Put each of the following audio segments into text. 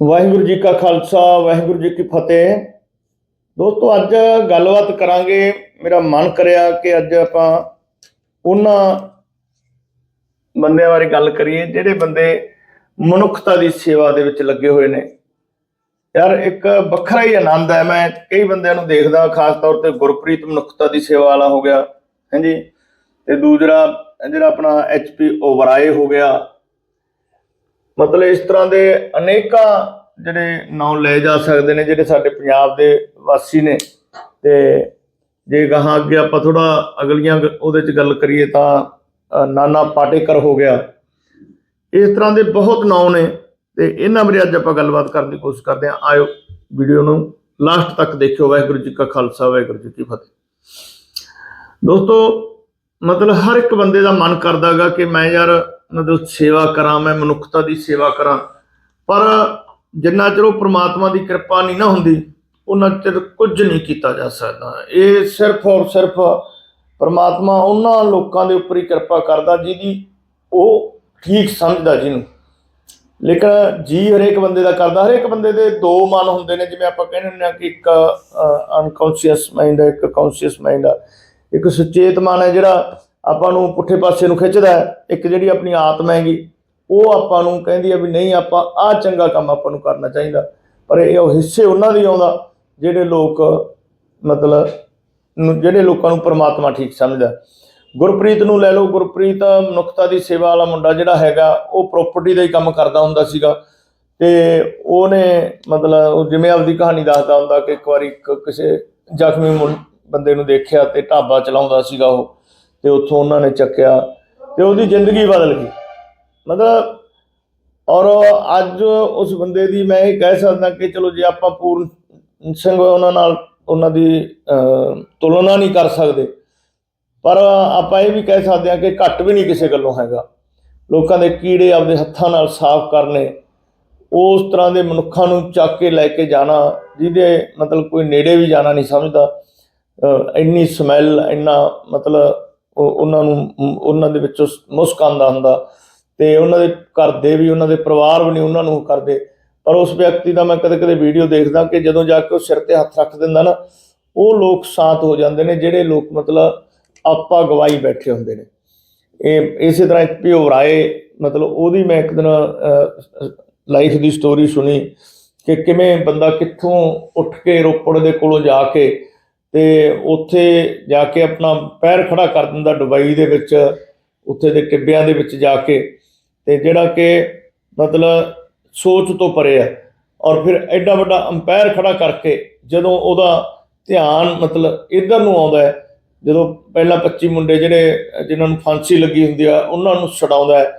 ਵਾਹਿਗੁਰੂ ਜੀ ਕਾ ਖਾਲਸਾ, ਵਾਹਿਗੁਰੂ ਜੀ ਕੀ ਫਤਿਹ। ਦੋਸਤੋ, ਅੱਜ ਗੱਲਬਾਤ ਕਰਾਂਗੇ, ਮੇਰਾ ਮਨ ਕਰਿਆ ਕਿ ਅੱਜ ਆਪਾਂ ਉਹਨਾਂ ਬੰਦਿਆਂ ਬਾਰੇ ਗੱਲ ਕਰੀਏ, ਜਿਹੜੇ ਬੰਦੇ ਮਨੁੱਖਤਾ ਦੀ ਸੇਵਾ ਦੇ ਵਿੱਚ ਲੱਗੇ ਹੋਏ ਨੇ। ਯਾਰ, ਇੱਕ ਵੱਖਰਾ ਹੀ ਆਨੰਦ ਹੈ। ਮੈਂ ਕਈ ਬੰਦਿਆਂ ਨੂੰ ਦੇਖਦਾ, ਖਾਸ ਤੌਰ ਤੇ ਗੁਰਪ੍ਰੀਤ ਮਨੁੱਖਤਾ ਦੀ ਸੇਵਾ ਵਾਲਾ ਹੋ ਗਿਆ ਹਾਂਜੀ ਤੇ ਦੂਜਾ ਜਿਹੜਾ ਆਪਣਾ ਐਚਪੀ ਓਵਰਾਏ ਹੋ ਗਿਆ ਮਤਲਬ ਇਸ ਤਰ੍ਹਾਂ ਦੇ ਅਨੇਕਾਂ ਜਿਹੜੇ ਨਾਂ ਲਏ ਜਾ ਸਕਦੇ ਨੇ, ਜਿਹੜੇ ਸਾਡੇ ਪੰਜਾਬ ਦੇ ਵਾਸੀ ਨੇ। ਤੇ ਜੇ ਗਾਹਾਂ ਅੱਗੇ ਆਪਾਂ ਥੋੜਾ ਅਗਲੀਆਂ ਗ- ਉਹਦੇ ਚ ਗੱਲ ਕਰੀਏ ਤਾਂ ਨਾਨਾ ਪਾਟੇਕਰ ਹੋ ਗਿਆ। ਇਸ ਤਰ੍ਹਾਂ ਦੇ ਬਹੁਤ ਨਾਂ ਨੇ, ਤੇ ਇਹਨਾਂ ਬਾਰੇ ਅੱਜ ਆਪਾਂ ਗੱਲਬਾਤ ਕਰਨ ਦੀ ਕੋਸ਼ਿਸ਼ ਕਰਦੇ ਹਾਂ। ਆਇਓ ਵੀਡੀਓ ਨੂੰ ਲਾਸਟ ਤੱਕ ਦੇਖਿਓ। ਵਾਹਿਗੁਰੂ ਜੀ ਕਾ ਖਾਲਸਾ, ਵਾਹਿਗੁਰੂ ਜੀ ਕੀ ਫਤਿਹ। ਦੋਸਤੋ, ਮਤਲਬ ਹਰ ਇੱਕ ਬੰਦੇ ਦਾ ਮਨ ਕਰਦਾਗਾ ਕਿ ਮੈਂ ਯਾਰ ਉਹਨਾਂ ਮਤਲਬ ਸੇਵਾ ਕਰਾਂ, ਮੈਂ ਮਨੁੱਖਤਾ ਦੀ ਸੇਵਾ ਕਰਾਂ। ਪਰ ਜਿੰਨਾ ਚਿਰ ਉਹ ਪ੍ਰਮਾਤਮਾ ਦੀ ਕਿਰਪਾ ਨਹੀਂ ਨਾ ਹੁੰਦੀ, ਉਹਨਾਂ ਚਿਰ ਕੁਝ ਨਹੀਂ ਕੀਤਾ ਜਾ ਸਕਦਾ। ਇਹ ਸਿਰਫ ਔਰ ਸਿਰਫ ਪਰਮਾਤਮਾ ਉਹਨਾਂ ਲੋਕਾਂ ਦੇ ਉੱਪਰ ਹੀ ਕਿਰਪਾ ਕਰਦਾ, ਜਿਹਦੀ ਉਹ ਠੀਕ ਸਮਝਦਾ ਜਿਹਨੂੰ। ਲੇਕਿਨ ਜੀ ਹਰੇਕ ਬੰਦੇ ਦਾ ਕਰਦਾ। ਹਰੇਕ ਬੰਦੇ ਦੇ ਦੋ ਮਨ ਹੁੰਦੇ ਨੇ, ਜਿਵੇਂ ਆਪਾਂ ਕਹਿੰਦੇ ਹੁੰਦੇ ਆ ਕਿ ਇੱਕ ਅਨਕੌਂਸ਼ੀਅਸ ਮਾਈਂਡ ਹੈ, ਇੱਕ ਕੌਂਸ਼ੀਅਸ ਮਾਈਂਡ ਆ। ਇੱਕ ਸੁਚੇਤ ਮਨ ਹੈ ਜਿਹੜਾ ਆਪਾਂ ਨੂੰ ਪੁੱਠੇ ਪਾਸੇ ਨੂੰ ਖਿੱਚਦਾ ਇੱਕ ਜਿਹੜੀ ਆਪਣੀ ਆਤਮਾ ਹੈਗੀ, ਉਹ ਆਪਾਂ ਨੂੰ ਕਹਿੰਦੀ ਹੈ ਵੀ ਨਹੀਂ, ਆਪਾਂ ਆਹ ਚੰਗਾ ਕੰਮ ਆਪਾਂ ਨੂੰ ਕਰਨਾ ਚਾਹੀਦਾ। ਪਰ ਇਹ ਉਹ ਹਿੱਸੇ ਉਹਨਾਂ ਦੀ ਆਉਂਦਾ, ਜਿਹੜੇ ਲੋਕ, ਮਤਲਬ, ਨੂੰ- ਜਿਹੜੇ ਲੋਕਾਂ ਨੂੰ ਪਰਮਾਤਮਾ ਠੀਕ ਸਮਝਦਾ ਗੁਰਪ੍ਰੀਤ ਨੂੰ ਲੈ ਲਓ, ਗੁਰਪ੍ਰੀਤ ਮਨੁੱਖਤਾ ਦੀ ਸੇਵਾ ਵਾਲਾ ਮੁੰਡਾ ਜਿਹੜਾ ਹੈਗਾ, ਉਹ ਪ੍ਰਾਪਰਟੀ ਦਾ ਹੀ ਕੰਮ ਕਰਦਾ ਹੁੰਦਾ ਸੀਗਾ। ਤੇ ਉਹਨੇ, ਮਤਲਬ, ਉਹ ਜਿਵੇਂ ਆਪਦੀ ਕਹਾਣੀ ਦੱਸਦਾ ਹੁੰਦਾ ਕਿ ਇੱਕ ਵਾਰੀ ਇੱਕ ਕਿਸੇ ਜ਼ਖਮੀ ਮੁੰ- ਬੰਦੇ ਨੂੰ ਦੇਖਿਆ ਤੇ ਢਾਬਾ ਚਲਾਉਂਦਾ ਸੀਗਾ ਉਹ। ਤੇ ਉੱਥੋਂ ਉਹਨਾਂ ਨੇ ਚੱਕਿਆ ਤੇ ਉਹਦੀ ਜ਼ਿੰਦਗੀ ਬਦਲ ਗਈ। ਮਤਲਬ ਔਰ ਅੱਜ ਉਸ ਬੰਦੇ ਦੀ ਮੈਂ ਇਹ ਕਹਿ ਸਕਦਾ ਕਿ ਚਲੋ ਜੇ ਆਪਾਂ ਪੂਰਨ ਸਿੰਘ ਉਹਨਾਂ ਨਾਲ ਉਹਨਾਂ ਦੀ ਅਹ, ਤੁਲਨਾ ਨਹੀਂ ਕਰ ਸਕਦੇ ਪਰ ਆਪਾਂ ਇਹ ਵੀ ਕਹਿ ਸਕਦੇ ਹਾਂ ਕਿ ਘੱਟ ਵੀ ਨਹੀਂ ਕਿਸੇ ਗੱਲੋਂ ਹੈਗਾ। ਲੋਕਾਂ ਦੇ ਕੀੜੇ ਆਪਦੇ ਹੱਥਾਂ ਨਾਲ ਸਾਫ਼ ਕਰਨੇ ਉਸ ਤਰ੍ਹਾਂ ਦੇ ਮਨੁੱਖਾਂ ਨੂੰ ਚੱਕ ਕੇ ਲੈ ਕੇ ਜਾਣਾ ਜਿਹਦੇ ਮਤਲਬ ਕੋਈ ਨੇੜੇ ਵੀ ਜਾਣਾ ਨਹੀਂ ਸਮਝਦਾ। ਇੰਨੀ ਸਮੈਲ ਇੰਨਾ ਮਤਲਬ ਉਹਨਾਂ ਨੂੰ, ਉਹਨਾਂ ਦੇ ਵਿੱਚੋਂ ਮੁਸਕ ਆਉਂਦਾ ਹੁੰਦਾ। ਤੇ ਉਹਨਾਂ ਦੇ ਘਰ ਦੇ ਵੀ, ਉਹਨਾਂ ਦੇ ਪਰਿਵਾਰ ਵੀ ਨਹੀਂ ਉਹਨਾਂ ਨੂੰ ਕਰਦੇ। ਪਰ ਉਸ ਵਿਅਕਤੀ ਦਾ ਮੈਂ ਕਦੇ ਕਦੇ ਵੀਡੀਓ ਦੇਖਦਾ ਕਿ ਜਦੋਂ ਜਾ ਕੇ ਉਹ ਸਿਰ ਤੇ ਹੱਥ ਰੱਖ ਦਿੰਦਾ ਨਾ, ਉਹ ਲੋਕ ਸ਼ਾਂਤ ਹੋ ਜਾਂਦੇ ਨੇ, ਜਿਹੜੇ ਲੋਕ ਮਤਲਬ ਆਪਾ ਗਵਾਈ ਬੈਠੇ ਹੁੰਦੇ ਨੇ। ਇਹ, ਇਸੇ ਤਰ੍ਹਾਂ ਇੱਕ ਪਿਓ ਰਾਏ, ਮਤਲਬ ਉਹਦੀ ਮੈਂ ਇੱਕ ਦਿਨ ਲਾਈਫ ਦੀ ਸਟੋਰੀ ਸੁਣੀ ਕਿ ਕਿਵੇਂ ਬੰਦਾ ਕਿੱਥੋਂ ਉੱਠ ਕੇ ਰੋਪੜ ਦੇ ਕੋਲੋਂ ਜਾ ਕੇ ਤੇ ਉੱਥੇ ਜਾ ਕੇ ਆਪਣਾ ਪੈਰ ਖੜਾ ਕਰ ਦਿੰਦਾ ਦੁਬਈ ਦੇ ਵਿੱਚ, ਉੱਥੇ ਦੇ ਟਿੱਬਿਆਂ ਦੇ ਵਿੱਚ ਜਾ ਕੇ। ਤੇ ਜਿਹੜਾ ਕਿ ਮਤਲਬ ਸੋਚ ਤੋਂ ਪਰੇ ਹੈ ਔਰ ਫਿਰ ਐਡਾ ਵੱਡਾ ਅੰਪਾਇਰ ਖੜਾ ਕਰਕੇ ਜਦੋਂ ਉਹਦਾ ਧਿਆਨ ਮਤਲਬ ਇਧਰ ਨੂੰ ਆਉਂਦਾ ਹੈ, ਜਦੋਂ ਪਹਿਲਾਂ 25 ਮੁੰਡੇ ਜਿਹੜੇ ਜਿਨ੍ਹਾਂ ਨੂੰ ਫਾਂਸੀ ਲੱਗੀ ਹੁੰਦੀ ਆ, ਉਹਨਾਂ ਨੂੰ ਛਡਾਉਂਦਾ ਹੈ।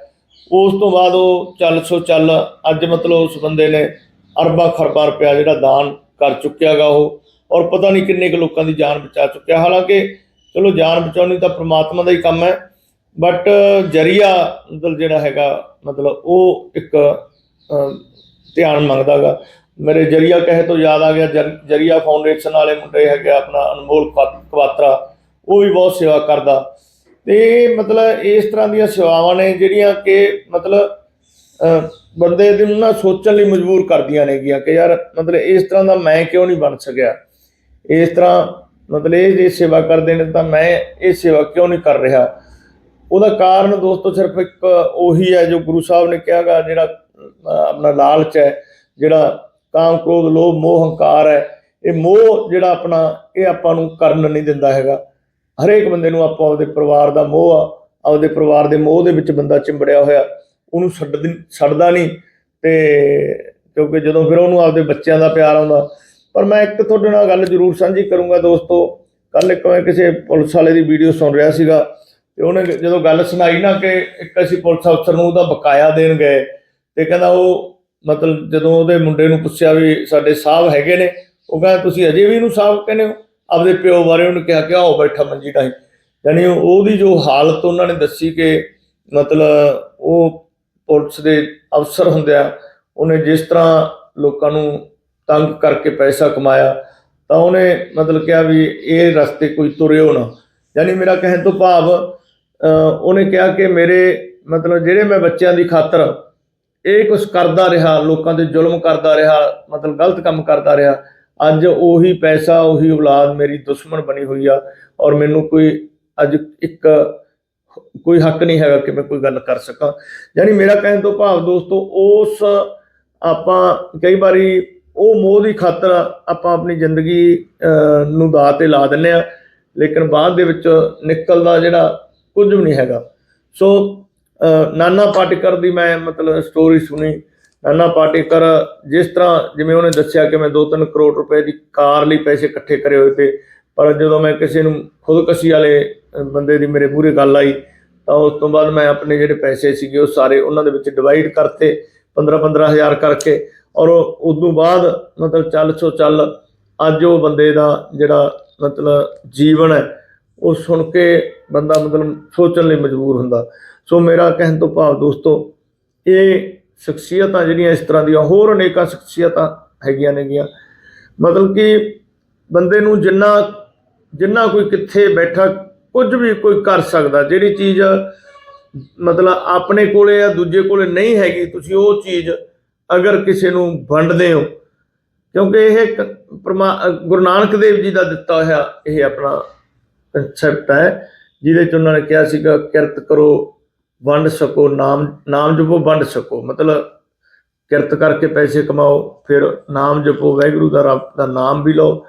ਉਸ ਤੋਂ ਬਾਅਦ ਉਹ ਚੱਲ ਸੋ ਚੱਲ ਅੱਜ ਮਤਲਬ ਉਸ ਬੰਦੇ ਨੇ ਅਰਬਾਂ ਖਰਬਾਂ ਰੁਪਇਆ ਜਿਹੜਾ ਦਾਨ ਕਰ ਚੁੱਕਿਆਗਾ ਉਹ। ਔਰ ਪਤਾ ਨਹੀਂ ਕਿੰਨੇ ਕੁ ਲੋਕਾਂ ਦੀ ਜਾਨ ਬਚਾ ਚੁੱਕਿਆ ਹਾਲਾਂਕਿ ਚਲੋ ਜਾਨ ਬਚਾਉਣੀ ਤਾਂ ਪ੍ਰਮਾਤਮਾ ਦਾ ਹੀ ਕੰਮ ਹੈ ਬਟ ਜਰੀਆ ਮਤਲਬ ਜਿਹੜਾ ਹੈਗਾ ਮਤਲਬ ਉਹ ਇੱਕ ਅਹ, ਧਿਆਨ ਮੰਗਦਾਗਾ ਮੇਰੇ ਜਰੀਆ ਕਹੇ ਤੋਂ ਯਾਦ ਆ ਗਿਆ ਜਰ- ਜਰੀਆ ਫਾਊਂਡੇਸ਼ਨ ਵਾਲੇ ਮੁੰਡੇ ਹੈਗੇ ਆ, ਆਪਣਾ ਅਨਮੋਲ ਕਵਾ- ਕਵਾਤਰਾ ਉਹ ਵੀ ਬਹੁਤ ਸੇਵਾ ਕਰਦਾ। ਤੇ ਮਤਲਬ ਇਸ ਤਰ੍ਹਾਂ ਦੀਆਂ ਸੇਵਾਵਾਂ ਨੇ ਜਿਹੜੀਆਂ ਕਿ ਮਤਲਬ ਬੰਦੇ ਦੇ ਨੂੰ ਨਾ ਸੋਚਣ ਲਈ ਮਜਬੂਰ ਕਰਦੀਆਂ ਨੇਗੀਆਂ ਕਿ ਯਾਰ ਮਤਲਬ ਇਸ ਤਰ੍ਹਾਂ ਦਾ ਮੈਂ ਕਿਉਂ ਨਹੀਂ ਬਣ ਸਕਿਆ? ਇਸ ਤਰ੍ਹਾਂ ਮਤਲਬ ਇਹ ਜੇ ਸੇਵਾ ਕਰਦੇ ਨੇ ਤਾਂ ਮੈਂ ਇਹ ਸੇਵਾ ਕਿਉਂ ਨਹੀਂ ਕਰ ਰਿਹਾ? ਉਹਦਾ ਕਾਰਨ ਦੋਸਤੋ ਸਿਰਫ ਇੱਕ ਉਹੀ ਹੈ ਜੋ ਗੁਰੂ ਸਾਹਿਬ ਨੇ ਕਿਹਾਗਾ, ਜਿਹੜਾ ਆਪਣਾ ਲਾਲਚ ਹੈ, ਜਿਹੜਾ ਕਾਮ, ਕ੍ਰੋਧ, ਲੋਭ, ਮੋਹ, ਹੰਕਾਰ ਹੈ, ਇਹ ਮੋਹ ਜਿਹੜਾ ਆਪਣਾ, ਇਹ ਆਪਾਂ ਨੂੰ ਕਰਨ ਨਹੀਂ ਦਿੰਦਾ ਹੈਗਾ। ਹਰੇਕ ਬੰਦੇ ਨੂੰ ਆਪਾਂ ਆਪਦੇ ਪਰਿਵਾਰ ਦਾ ਮੋਹ ਆ, ਆਪਦੇ ਪਰਿਵਾਰ ਦੇ ਮੋਹ ਦੇ ਵਿੱਚ ਬੰਦਾ ਚਿੰਬੜਿਆ ਹੋਇਆ, ਉਹਨੂੰ ਛੱਡ ਛੱਡਦਾ ਨਹੀਂ ਤੇ ਕਿਉਂਕਿ ਜਦੋਂ ਫਿਰ ਉਹਨੂੰ ਆਪਦੇ ਬੱਚਿਆਂ ਦਾ ਪਿਆਰ ਆਉਂਦਾ ਪਰ ਮੈਂ ਇੱਕ ਤੁਹਾਡੇ ਨਾਲ ਗੱਲ ਜ਼ਰੂਰ ਸਾਂਝੀ ਕਰੂੰਗਾ ਦੋਸਤੋ। ਕੱਲ ਇੱਕ ਮੈਂ ਕਿਸੇ ਪੁਲਿਸ ਵਾਲੇ ਦੀ ਵੀਡੀਓ ਸੁਣ ਰਿਹਾ ਸੀਗਾ ਤੇ ਉਹਨੇ ਜਦੋਂ ਗੱਲ ਸੁਣਾਈ ਨਾ ਕਿ ਇੱਕ ਅਸੀਂ ਪੁਲਿਸ ਅਫਸਰ ਨੂੰ ਉਹਦਾ ਬਕਾਇਆ ਦੇਣ ਗਏ ਤੇ ਕਹਿੰਦਾ ਉਹ ਮਤਲਬ ਜਦੋਂ ਉਹਦੇ ਮੁੰਡੇ ਨੂੰ ਪੁੱਛਿਆ ਵੀ ਸਾਡੇ ਸਾਹਿਬ ਹੈਗੇ ਨੇ, ਉਹ ਕਹਿੰਦਾ, ਤੁਸੀਂ ਅਜੇ ਵੀ ਇਹਨੂੰ ਸਾਹਿਬ ਕਹਿੰਦੇ ਹੋ? ਆਪਦੇ ਪਿਓ ਬਾਰੇ ਉਹਨੂੰ ਕਿਹਾ ਕਿ ਆਓ ਬੈਠਾ ਮੰਜੀ ਢਾਈ ਯਾਨੀ ਉਹਦੀ ਜੋ ਹਾਲਤ ਉਹਨਾਂ ਨੇ ਦੱਸੀ ਕਿ ਮਤਲਬ ਉਹ ਪੁਲਿਸ ਦੇ ਅਫਸਰ ਹੁੰਦੇ ਉਹਨੇ ਜਿਸ ਤਰ੍ਹਾਂ ਲੋਕਾਂ ਨੂੰ ਤੰਗ ਕਰਕੇ ਪੈਸਾ ਕਮਾਇਆ, ਤਾਂ ਉਹਨੇ ਮਤਲਬ ਕਿਹਾ ਵੀ ਇਹ ਰਸਤੇ ਕੋਈ ਤੁਰਿਓ ਨਾ। ਯਾਨੀ ਮੇਰਾ ਕਹਿਣ ਤੋਂ ਭਾਵ ਉਹਨੇ ਕਿਹਾ ਕਿ ਮੇਰੇ ਮਤਲਬ ਜਿਹੜੇ ਮੈਂ ਬੱਚਿਆਂ ਦੀ ਖਾਤਰ ਇਹ ਕੁਝ ਕਰਦਾ ਰਿਹਾ, ਲੋਕਾਂ ਤੇ ਜ਼ੁਲਮ ਕਰਦਾ ਰਿਹਾ, ਮਤਲਬ ਗਲਤ ਕੰਮ ਕਰਦਾ ਰਿਹਾ, ਅੱਜ ਉਹੀ ਪੈਸਾ, ਉਹੀ ਔਲਾਦ ਮੇਰੀ ਦੁਸ਼ਮਣ ਬਣੀ ਹੋਈ ਆ ਔਰ ਮੈਨੂੰ ਕੋਈ ਅੱਜ ਇੱਕ ਕੋਈ ਹੱਕ ਨਹੀਂ ਹੈਗਾ ਕਿ ਮੈਂ ਕੋਈ ਗੱਲ ਕਰ ਸਕਾਂ। ਯਾਨੀ ਮੇਰਾ ਕਹਿਣ ਤੋਂ ਭਾਵ ਦੋਸਤੋ, ਉਸ ਆਪਾਂ ਕਈ ਵਾਰੀ ਉਹ ਮੋਹ ਦੀ ਖਾਤਰ ਆਪਾਂ ਆਪਣੀ ਜ਼ਿੰਦਗੀ ਨੂੰ ਦਾਅ ਤੇ ਲਾ ਦਿੰਨੇ ਆ ਲੇਕਿਨ ਬਾਅਦ ਦੇ ਵਿੱਚ ਨਿਕਲਦਾ ਜਿਹੜਾ ਕੁਝ ਵੀ ਨਹੀਂ ਹੈਗਾ। ਸੋ ਨਾਨਾ ਪਾਟੇਕਰ ਦੀ ਮੈਂ ਮਤਲਬ ਸਟੋਰੀ ਸੁਣੀ। ਨਾਨਾ ਪਾਟੇਕਰ ਜਿਸ ਤਰ੍ਹਾਂ ਜਿਵੇਂ ਉਹਨੇ ਦੱਸਿਆ ਕਿ ਮੈਂ 2-3 ਕਰੋੜ ਰੁਪਏ ਦੀ ਕਾਰ ਲਈ ਪੈਸੇ ਇਕੱਠੇ ਕਰੇ ਹੋਏ ਤੇ, ਪਰ ਜਦੋਂ ਮੈਂ ਕਿਸੇ ਨੂੰ ਖੁਦਕਸ਼ੀ ਵਾਲੇ ਬੰਦੇ ਦੀ ਮੇਰੇ ਮੂਹਰੇ ਗੱਲ ਆਈ, ਤਾਂ ਉਸ ਤੋਂ ਬਾਅਦ ਮੈਂ ਆਪਣੇ ਜਿਹੜੇ ਪੈਸੇ ਸੀਗੇ ਉਹ ਸਾਰੇ ਉਹਨਾਂ ਦੇ ਵਿੱਚ ਡਿਵਾਈਡ ਕਰਤੇ 15 ਹਜ਼ਾਰ ਕਰਕੇ। ਔਰ ਉਸ ਤੋਂ ਬਾਅਦ ਮਤਲਬ ਚੱਲ ਸੋ ਚੱਲ ਅੱਜ ਉਹ ਬੰਦੇ ਦਾ ਜਿਹੜਾ ਮਤਲਬ ਜੀਵਨ ਹੈ, ਉਹ ਸੁਣ ਕੇ ਬੰਦਾ ਮਤਲਬ ਸੋਚਣ ਲਈ ਮਜਬੂਰ ਹੁੰਦਾ। ਸੋ ਮੇਰਾ ਕਹਿਣ ਤੋਂ ਭਾਵ ਦੋਸਤੋ, ਇਹ ਸ਼ਖਸੀਅਤਾਂ ਜਿਹੜੀਆਂ ਇਸ ਤਰ੍ਹਾਂ ਦੀਆਂ ਹੋਰ ਅਨੇਕਾਂ ਸ਼ਖਸੀਅਤਾਂ ਹੈਗੀਆਂ ਨੇਗੀਆਂ। ਮਤਲਬ ਕਿ ਬੰਦੇ ਨੂੰ ਜਿੰਨਾ ਜਿੰਨਾ ਕੋਈ ਕਿੱਥੇ ਬੈਠਾ, ਕੁਝ ਵੀ ਕੋਈ ਕਰ ਸਕਦਾ, ਜਿਹੜੀ ਚੀਜ਼ ਮਤਲਬ ਆਪਣੇ ਕੋਲੇ ਆ, ਦੂਜੇ ਕੋਲੇ ਨਹੀਂ ਹੈਗੀ, ਤੁਸੀਂ ਉਹ ਚੀਜ਼ ਅਗਰ ਕਿਸੇ ਨੂੰ ਵੰਡਦੇ ਹੋ, ਕਿਉਂਕਿ ਇਹ ਇੱਕ ਪਰਮਾ- ਗੁਰੂ ਨਾਨਕ ਦੇਵ ਜੀ ਦਾ ਦਿੱਤਾ ਹੋਇਆ ਇਹ ਆਪਣਾ ਕਨਸੈਪਟ ਹੈ, ਜਿਹਦੇ ਚ ਉਹਨਾਂ ਨੇ ਕਿਹਾ ਸੀਗਾ, ਕਿਰਤ ਕਰੋ, ਵੰਡ ਸਕੋ, ਨਾਮ ਨਾਮ ਜਪੋ, ਵੰਡ ਸਕੋ। ਮਤਲਬ ਕਿਰਤ ਕਰਕੇ ਪੈਸੇ ਕਮਾਓ, ਫਿਰ ਨਾਮ ਜਪੋ, ਵਾਹਿਗੁਰੂ ਦਾ ਰੱਬ ਦਾ ਨਾਮ ਵੀ ਲਓ,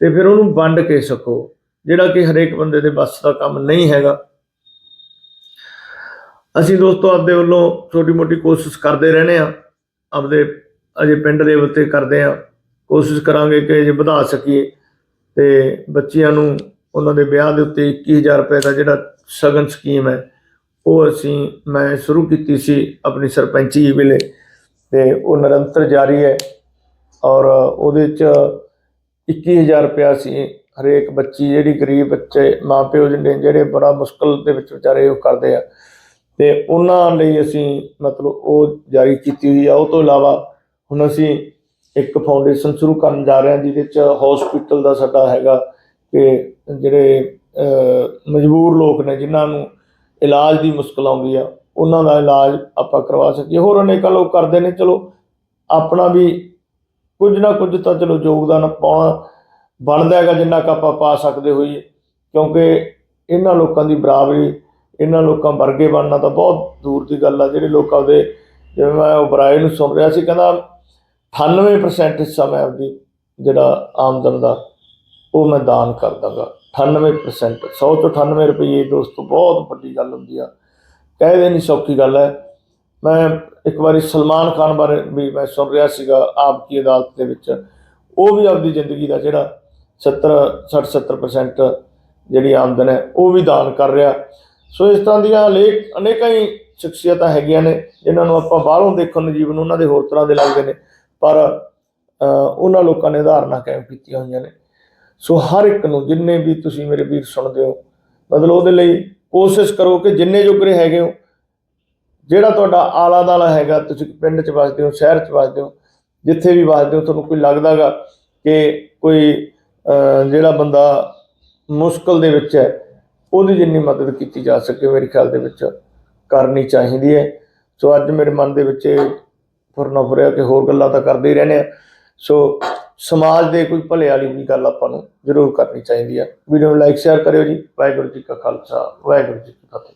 ਤੇ ਫਿਰ ਉਹਨੂੰ ਵੰਡ ਕੇ ਸਕੋ। ਜਿਹੜਾ ਕਿ ਹਰੇਕ ਬੰਦੇ ਦੇ ਵੱਸ ਦਾ ਕੰਮ ਨਹੀਂ ਹੈਗਾ। ਅਸੀਂ ਦੋਸਤੋ ਆਪਦੇ ਵੱਲੋਂ ਛੋਟੀ ਮੋਟੀ ਕੋਸ਼ਿਸ਼ ਕਰਦੇ ਰਹਿੰਦੇ ਆ ਆਪਦੇ ਅਜੇ ਪਿੰਡ ਲੈਵਲ ਤੇ ਕਰਦੇ ਆ ਕੋਸ਼ਿਸ਼ ਕਰਾਂਗੇ ਕਿ ਜੇ ਵਧਾ ਸਕੀਏ। ਤੇ ਬੱਚਿਆਂ ਨੂੰ ਉਹਨਾਂ ਦੇ ਵਿਆਹ ਦੇ ਉੱਤੇ 21000 ਰੁਪਏ ਦਾ ਜਿਹੜਾ ਸ਼ਗਨ ਸਕੀਮ ਹੈ, ਉਹ ਅਸੀਂ, ਮੈਂ ਸ਼ੁਰੂ ਕੀਤੀ ਸੀ ਆਪਣੀ ਸਰਪੰਚੀ ਵੇਲੇ। ਤੇ ਉਹ ਨਿਰੰਤਰ ਜਾਰੀ ਹੈ ਔਰ ਉਹਦੇ ਚ 21000 ਰੁਪਇਆ ਅਸੀਂ ਹਰੇਕ ਬੱਚੀ, ਜਿਹੜੀ ਗਰੀਬ ਬੱਚੇ, ਮਾਪਿਓ ਜਿਹੜੇ ਜਿਹੜੇ ਬੜਾ ਮੁਸ਼ਕਲ ਦੇ ਵਿੱਚ ਵਿਚਾਰੇ ਉਹ ਕਰਦੇ ਆ। ਤੇ ਉਹਨਾਂ ਲਈ ਅਸੀਂ ਮਤਲਬ ਉਹ ਜਾਰੀ ਕੀਤੀ ਹੋਈ ਆ। ਉਹ ਤੋਂ ਇਲਾਵਾ ਹੁਣ ਅਸੀਂ ਇੱਕ ਫਾਊਂਡੇਸ਼ਨ ਸ਼ੁਰੂ ਕਰਨ ਜਾ ਰਹੇ ਹਾਂ, ਜਿਹਦੇ ਚ ਹਸਪੀਟਲ ਦਾ ਸਾਡਾ ਹੈਗਾ ਕਿ ਜਿਹੜੇ ਮਜਬੂਰ ਲੋਕ ਨੇ, ਜਿਨ੍ਹਾਂ ਨੂੰ ਇਲਾਜ ਦੀ ਮੁਸ਼ਕਲ ਆਉਂਦੀ ਆ, ਉਹਨਾਂ ਦਾ ਇਲਾਜ ਆਪਾਂ ਕਰਵਾ ਸਕੀਏ। ਹੋਰ ਅਨੇਕਾਂ ਲੋਕ ਕਰਦੇ ਨੇ, ਚਲੋ, ਆਪਣਾ ਵੀ ਕੁਝ ਨਾ ਕੁਝ ਤਾਂ ਚਲੋ ਯੋਗਦਾਨ ਪਾਉਣਾ ਬਣਦਾ ਹੈਗਾ, ਜਿੰਨਾ ਕੁ ਆਪਾਂ ਪਾ ਸਕਦੇ ਹੋਈਏ, ਕਿਉਂਕਿ ਇਹਨਾਂ ਲੋਕਾਂ ਦੀ ਬਰਾਬਰੀ ਇਹਨਾਂ ਲੋਕਾਂ ਵਰਗੇ ਬਣਨਾ ਤਾਂ ਬਹੁਤ ਦੂਰ ਦੀ ਗੱਲ ਆ, ਜਿਹੜੇ ਲੋਕ ਆਪਦੇ, ਜਿਵੇਂ ਮੈਂ ਉਬਰਾਏ ਨੂੰ ਸੁਣ ਰਿਹਾ ਸੀ, ਕਹਿੰਦਾ 98% ਹਿੱਸਾ ਮੈਂ ਆਪਦੀ ਜਿਹੜਾ ਆਮਦਨ ਦਾ, ਉਹ ਮੈਂ ਦਾਨ ਕਰ ਦਾਂਗਾ 98% 100 ਤੋਂ 98 ਰੁਪਏ ਦੋਸਤੋ ਬਹੁਤ ਵੱਡੀ ਗੱਲ ਹੁੰਦੀ ਆ। ਕਹਿ ਦੇ ਨਹੀਂ ਸੌਖੀ ਗੱਲ ਹੈ। ਮੈਂ ਇੱਕ ਵਾਰੀ ਸਲਮਾਨ ਖਾਨ ਬਾਰੇ ਵੀ ਮੈਂ ਸੁਣ ਰਿਹਾ ਸੀਗਾ, ਆਪ ਕੀ ਅਦਾਲਤ ਦੇ ਵਿੱਚ। ਉਹ ਵੀ ਆਪਦੀ ਜ਼ਿੰਦਗੀ ਦਾ ਜਿਹੜਾ 70 60 70% ਜਿਹੜੀ ਆਮਦਨ ਹੈ, ਉਹ ਵੀ ਦਾਨ ਕਰ ਰਿਹਾ। ਸੋ ਇਸ ਤਰ੍ਹਾਂ ਦੀਆਂ ਅਨੇਕ ਅਨੇਕਾਂ ਹੀ ਸ਼ਖਸੀਅਤਾਂ ਹੈਗੀਆਂ ਨੇ, ਜਿਨ੍ਹਾਂ ਨੂੰ ਆਪਾਂ ਬਾਹਰੋਂ ਦੇਖਣ ਨੂੰ ਜੀਵਨ ਉਹਨਾਂ ਦੇ ਹੋਰ ਤਰ੍ਹਾਂ ਦੇ ਲੱਗਦੇ ਨੇ, ਪਰ ਉਹਨਾਂ ਲੋਕਾਂ ਨੇ ਉਦਾਹਰਨਾਂ ਕਾਇਮ ਕੀਤੀਆਂ ਹੋਈਆਂ ਨੇ। ਸੋ ਹਰ ਇੱਕ ਨੂੰ ਜਿੰਨੇ ਵੀ ਤੁਸੀਂ ਮੇਰੇ ਵੀਰ ਸੁਣਦੇ ਹੋ, ਮਤਲਬ ਉਹਦੇ ਲਈ ਕੋਸ਼ਿਸ਼ ਕਰੋ ਕਿ ਜਿੰਨੇ ਜੋਗਰੇ ਹੈਗੇ ਹੋ, ਜਿਹੜਾ ਤੁਹਾਡਾ ਆਲਾ ਦਾਲਾ ਹੈਗਾ, ਤੁਸੀਂ ਪਿੰਡ 'ਚ ਵਸਦੇ ਹੋ, ਸ਼ਹਿਰ 'ਚ ਵਸਦੇ ਹੋ, ਜਿੱਥੇ ਵੀ ਵਸਦੇ ਹੋ, ਤੁਹਾਨੂੰ ਕੋਈ ਲੱਗਦਾਗਾ ਕਿ ਕੋਈ ਜਿਹੜਾ ਬੰਦਾ ਮੁਸ਼ਕਲ ਦੇ ਵਿੱਚ ਹੈ ਉਹਦੀ ਜਿੰਨੀ ਮਦਦ ਕੀਤੀ ਜਾ ਸਕੇ ਮੇਰੇ ਖਿਆਲ ਦੇ ਵਿੱਚ ਕਰਨੀ ਚਾਹੀਦੀ ਹੈ। ਸੋ ਅੱਜ ਮੇਰੇ ਮਨ ਦੇ ਵਿੱਚ ਇਹ ਫੁਰਨਾ ਫੁਰਿਆ ਕਿ ਹੋਰ ਗੱਲਾਂ ਤਾਂ ਕਰਦੇ ਹੀ ਰਹਿੰਦੇ ਆ। ਸੋ ਸਮਾਜ ਦੇ ਕੋਈ ਭਲੇ ਵਾਲੀ ਵੀ ਗੱਲ ਆਪਾਂ ਨੂੰ ਜ਼ਰੂਰ ਕਰਨੀ ਚਾਹੀਦੀ ਹੈ ਵੀਡੀਓ ਨੂੰ ਲਾਈਕ ਸ਼ੇਅਰ ਕਰਿਓ ਜੀ। ਵਾਹਿਗੁਰੂ ਜੀ ਕਾ ਖਾਲਸਾ, ਵਾਹਿਗੁਰੂ ਜੀ ਕੀ ਫਤਿਹ।